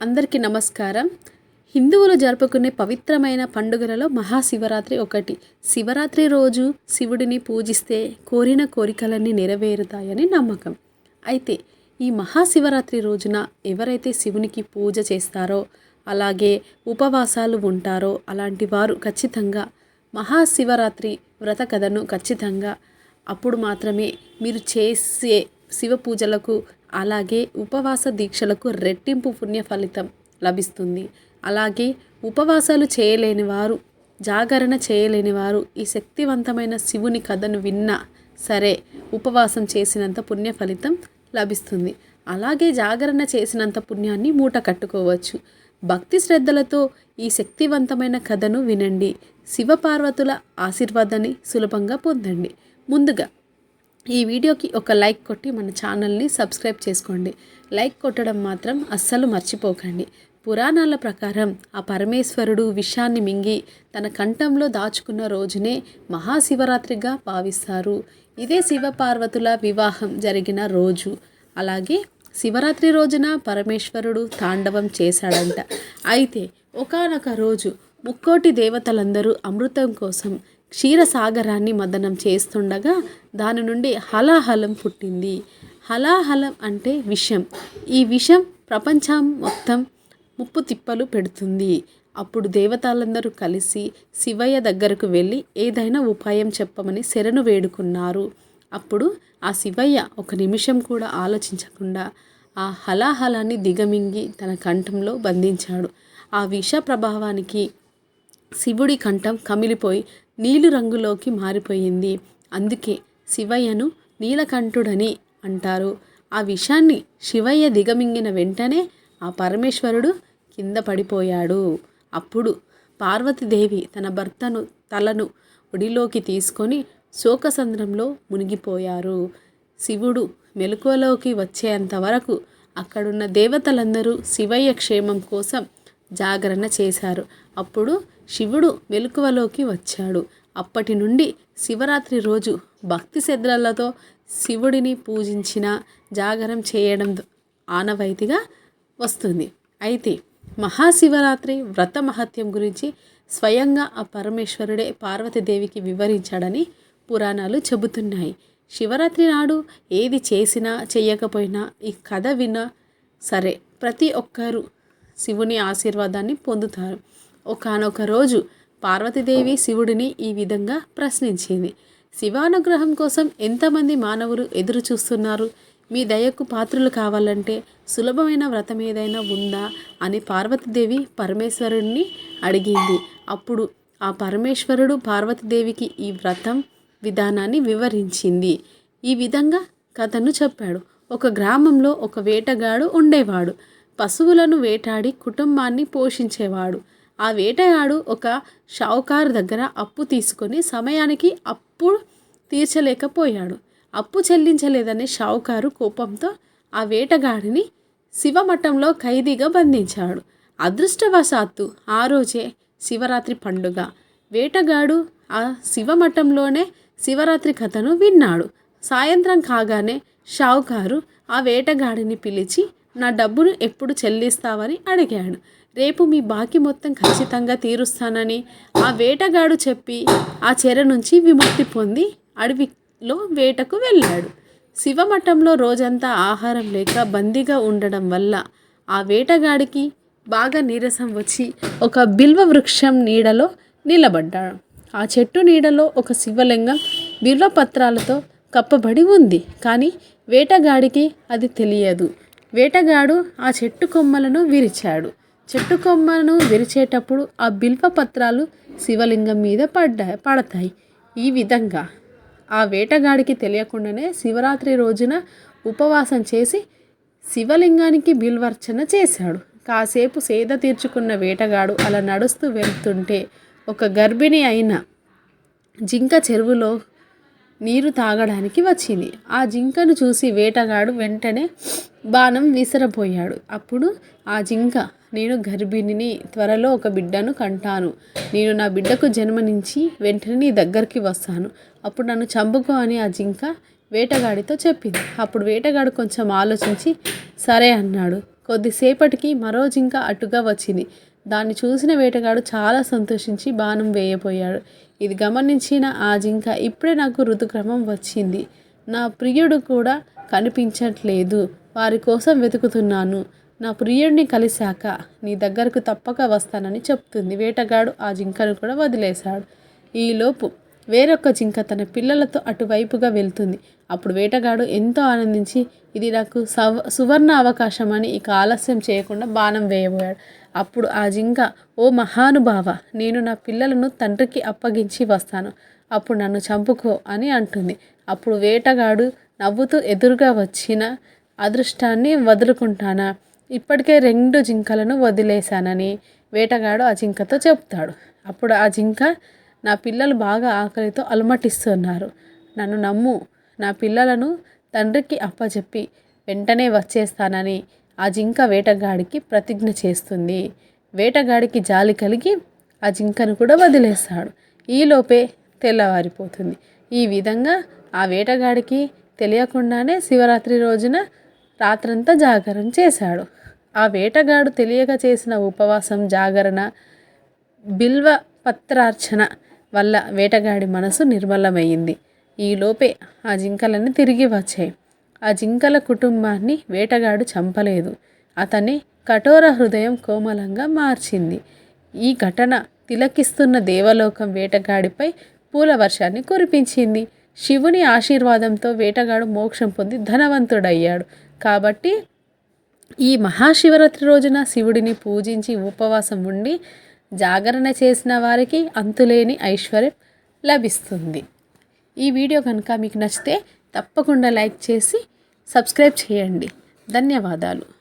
అందరికీ నమస్కారం. హిందువులు జరుపుకునే పవిత్రమైన పండుగలలో మహాశివరాత్రి ఒకటి. శివరాత్రి రోజు శివుడిని పూజిస్తే కోరిన కోరికలన్నీ నెరవేరుతాయని నమ్మకం. అయితే ఈ మహాశివరాత్రి రోజున ఎవరైతే శివునికి పూజ చేస్తారో అలాగే ఉపవాసాలు ఉంటారో అలాంటి వారు ఖచ్చితంగా మహాశివరాత్రి వ్రత కథను ఖచ్చితంగా అప్పుడు మాత్రమే మీరు చేసే శివ పూజలకు అలాగే ఉపవాస దీక్షలకు రెట్టింపు పుణ్య ఫలితం లభిస్తుంది. అలాగే ఉపవాసాలు చేయలేని వారు జాగరణ చేయలేని వారు ఈ శక్తివంతమైన శివుని కథను విన్నా సరే ఉపవాసం చేసినంత పుణ్య ఫలితం లభిస్తుంది. అలాగే జాగరణ చేసినంత పుణ్యాన్ని మూట కట్టుకోవచ్చు. భక్తి శ్రద్ధలతో ఈ శక్తివంతమైన కథను వినండి. శివపార్వతుల ఆశీర్వాదాన్ని సులభంగా పొందండి. ముందుగా ఈ వీడియోకి ఒక లైక్ కొట్టి మన ఛానల్ని సబ్స్క్రైబ్ చేసుకోండి. లైక్ కొట్టడం మాత్రం అస్సలు మర్చిపోకండి. పురాణాల ప్రకారం ఆ పరమేశ్వరుడు విషాన్ని మింగి తన కంఠంలో దాచుకున్న రోజునే మహాశివరాత్రిగా భావిస్తారు. ఇదే శివపార్వతుల వివాహం జరిగిన రోజు. అలాగే శివరాత్రి రోజున పరమేశ్వరుడు తాండవం చేశాడంట. అయితే ఒకానొక రోజు ముక్కోటి దేవతలందరూ అమృతం కోసం క్షీరసాగరాన్ని మదనం చేస్తుండగా దాని నుండి హలాహలం పుట్టింది. హలాహలం అంటే విషం. ఈ విషం ప్రపంచం మొత్తం ముప్పు తిప్పలు పెడుతుంది. అప్పుడు దేవతలందరూ కలిసి శివయ్య దగ్గరకు వెళ్ళి ఏదైనా ఉపాయం చెప్పమని శరణు వేడుకున్నారు. అప్పుడు ఆ శివయ్య ఒక నిమిషం కూడా ఆలోచించకుండా ఆ హలాహలాన్ని దిగమింగి తన కంఠంలో బంధించాడు. ఆ విష ప్రభావానికి శివుడి కంఠం కమిలిపోయి నీలి రంగులోకి మారిపోయింది. అందుకే శివయ్యను నీలకంఠుడని అంటారు. ఆ విషాన్ని శివయ్య దిగమింగిన వెంటనే ఆ పరమేశ్వరుడు కింద పడిపోయాడు. అప్పుడు పార్వతీదేవి తన భర్తను తలను ఒడిలోకి తీసుకొని శోకసంద్రంలో మునిగిపోయారు. శివుడు మెలకువలోకి వచ్చేంత వరకు అక్కడున్న దేవతలందరూ శివయ్య క్షేమం కోసం జాగరణ చేశారు. అప్పుడు శివుడు మెలకువలోకి వచ్చాడు. అప్పటి నుండి శివరాత్రి రోజు భక్తి శ్రద్ధలతో శివుడిని పూజించిన జాగరం చేయడం ఆనవాయితీగా వస్తుంది. అయితే మహాశివరాత్రి వ్రత మహత్యం గురించి స్వయంగా ఆ పరమేశ్వరుడే పార్వతీదేవికి వివరించాడని పురాణాలు చెబుతున్నాయి. శివరాత్రి నాడు ఏది చేసినా చేయకపోయినా ఈ కథ విన్నా సరే ప్రతి ఒక్కరూ శివుని ఆశీర్వాదాన్ని పొందుతారు. ఒకనొక రోజు పార్వతీదేవి శివుడిని ఈ విధంగా ప్రశ్నించింది. శివానుగ్రహం కోసం ఎంతమంది మానవులు ఎదురు చూస్తున్నారు మీ దయకు పాత్రలు కావాలంటే సులభమైన వ్రతం ఏదైనా ఉందా? అని పార్వతీదేవి పరమేశ్వరుణ్ణి అడిగింది. అప్పుడు ఆ పరమేశ్వరుడు పార్వతీదేవికి ఈ వ్రతం విధానాన్ని వివరించింది. ఈ విధంగా కథను చెప్పాడు. ఒక గ్రామంలో ఒక వేటగాడు ఉండేవాడు. పశువులను వేటాడి కుటుంబాన్ని పోషించేవాడు. ఆ వేటగాడు ఒక షావుకారు దగ్గర అప్పు తీసుకొని సమయానికి అప్పు తీర్చలేకపోయాడు. అప్పు చెల్లించలేదనే షావుకారు కోపంతో ఆ వేటగాడిని శివమఠంలో ఖైదీగా బంధించాడు. అదృష్టవశాత్తు ఆ రోజే శివరాత్రి పండుగ. వేటగాడు ఆ శివమఠంలోనే శివరాత్రి కథను విన్నాడు. సాయంత్రం కాగానే షావుకారు ఆ వేటగాడిని పిలిచి నా డబ్బును ఎప్పుడు చెల్లిస్తావని అడిగాడు. రేపు మీ బాకీ మొత్తం ఖచ్చితంగా తీరుస్తానని ఆ వేటగాడు చెప్పి ఆ చెర నుంచి విముక్తి పొంది అడవిలో వేటకు వెళ్ళాడు. శివమఠంలో రోజంతా ఆహారం లేక బందీగా ఉండడం వల్ల ఆ వేటగాడికి బాగా నీరసం వచ్చి ఒక బిల్వ వృక్షం నీడలో నిలబడ్డాడు. ఆ చెట్టు నీడలో ఒక శివలింగం బిల్వ పత్రాలతో కప్పబడి ఉంది. కానీ వేటగాడికి అది తెలియదు. వేటగాడు ఆ చెట్టు కొమ్మలను విరిచాడు. చెట్టు కొమ్మను విరిచేటప్పుడు ఆ బిల్వ పత్రాలు శివలింగం మీద పడ్డా పడతాయి. ఈ విధంగా ఆ వేటగాడికి తెలియకుండానే శివరాత్రి రోజున ఉపవాసం చేసి శివలింగానికి బిల్వర్చన చేశాడు. కాసేపు సేద తీర్చుకున్న వేటగాడు అలా నడుస్తూ వెళ్తుంటే ఒక గర్భిణి అయిన జింక చెరువులో నీరు తాగడానికి వచ్చింది. ఆ జింకను చూసి వేటగాడు వెంటనే బాణం విసిరపోయాడు అప్పుడు ఆ జింక నేను గర్భిణిని త్వరలో ఒక బిడ్డను కంటాను. నేను నా బిడ్డకు జన్మనించి వెంటనే నీ దగ్గరికి వస్తాను. అప్పుడు నన్ను చంపుకో అని ఆ జింక వేటగాడితో చెప్పింది. అప్పుడు వేటగాడు కొంచెం ఆలోచించి సరే అన్నాడు. కొద్దిసేపటికి మరో జింక అటుగా వచ్చింది. దాన్ని చూసిన వేటగాడు చాలా సంతోషించి బాణం వేయబోయాడు. ఇది గమనించిన ఆ జింక ఇప్పుడే నాకు ఋతుక్రమం వచ్చింది. నా ప్రియుడు కూడా కనిపించట్లేదు. వారి కోసం వెతుకుతున్నాను. నా ప్రియుడిని కలిశాక నీ దగ్గరకు తప్పక వస్తానని చెప్తుంది. వేటగాడు ఆ జింకను కూడా వదిలేశాడు. ఈలోపు వేరొక జింక తన పిల్లలతో అటువైపుగా వెళ్తుంది. అప్పుడు వేటగాడు ఎంతో ఆనందించి ఇది నాకు సవ సువర్ణ అవకాశం అని ఇక ఆలస్యం చేయకుండా బాణం వేయబోయాడు. అప్పుడు ఆ జింక ఓ మహానుభావ నేను నా పిల్లలను తండ్రికి అప్పగించి వస్తాను. అప్పుడు నన్ను చంపుకో అని అంటుంది. అప్పుడు వేటగాడు నవ్వుతూ ఎదురుగా వచ్చిన అదృష్టాన్ని వదులుకుంటానా? ఇప్పటికే రెండు జింకలను వదిలేశానని వేటగాడు ఆ జింకతో చెప్తాడు. అప్పుడు ఆ జింక నా పిల్లలు బాగా ఆకలితో అలమటిస్తున్నారు. నన్ను నమ్ము. నా పిల్లలను తండ్రికి అప్పచెప్పి వెంటనే వచ్చేస్తానని ఆ జింక వేటగాడికి ప్రతిజ్ఞ చేస్తుంది. వేటగాడికి జాలి కలిగి ఆ జింకను కూడా వదిలేస్తాడు. ఈలోపే తెల్లవారిపోతుంది. ఈ విధంగా ఆ వేటగాడికి తెలియకుండానే శివరాత్రి రోజున రాత్రంతా జాగరణ చేశాడు. ఆ వేటగాడు తెలియక చేసిన ఉపవాసం జాగరణ బిల్వ పత్రార్చన వల్ల వేటగాడి మనసు నిర్మలమైంది ఈలోపే ఆ జింకలన్నీ తిరిగి వచ్చాయి. ఆ జింకల కుటుంబాన్ని వేటగాడు చంపలేదు. అతని కఠోర హృదయం కోమలంగా మార్చింది. ఈ ఘటన తిలకిస్తున్న దేవలోకం వేటగాడిపై పూల వర్షాన్ని కురిపించింది. శివుని ఆశీర్వాదంతో వేటగాడు మోక్షం పొంది ధనవంతుడయ్యాడు. కాబట్టి ఈ మహాశివరాత్రి రోజున శివుడిని పూజించి ఉపవాసం ఉండి జాగరణ చేసిన వారికి అంతులేని ఐశ్వర్యం లభిస్తుంది. ఈ వీడియో కనుక మీకు నచ్చితే తప్పకుండా లైక్ చేసి సబ్స్క్రైబ్ చేయండి. ధన్యవాదాలు.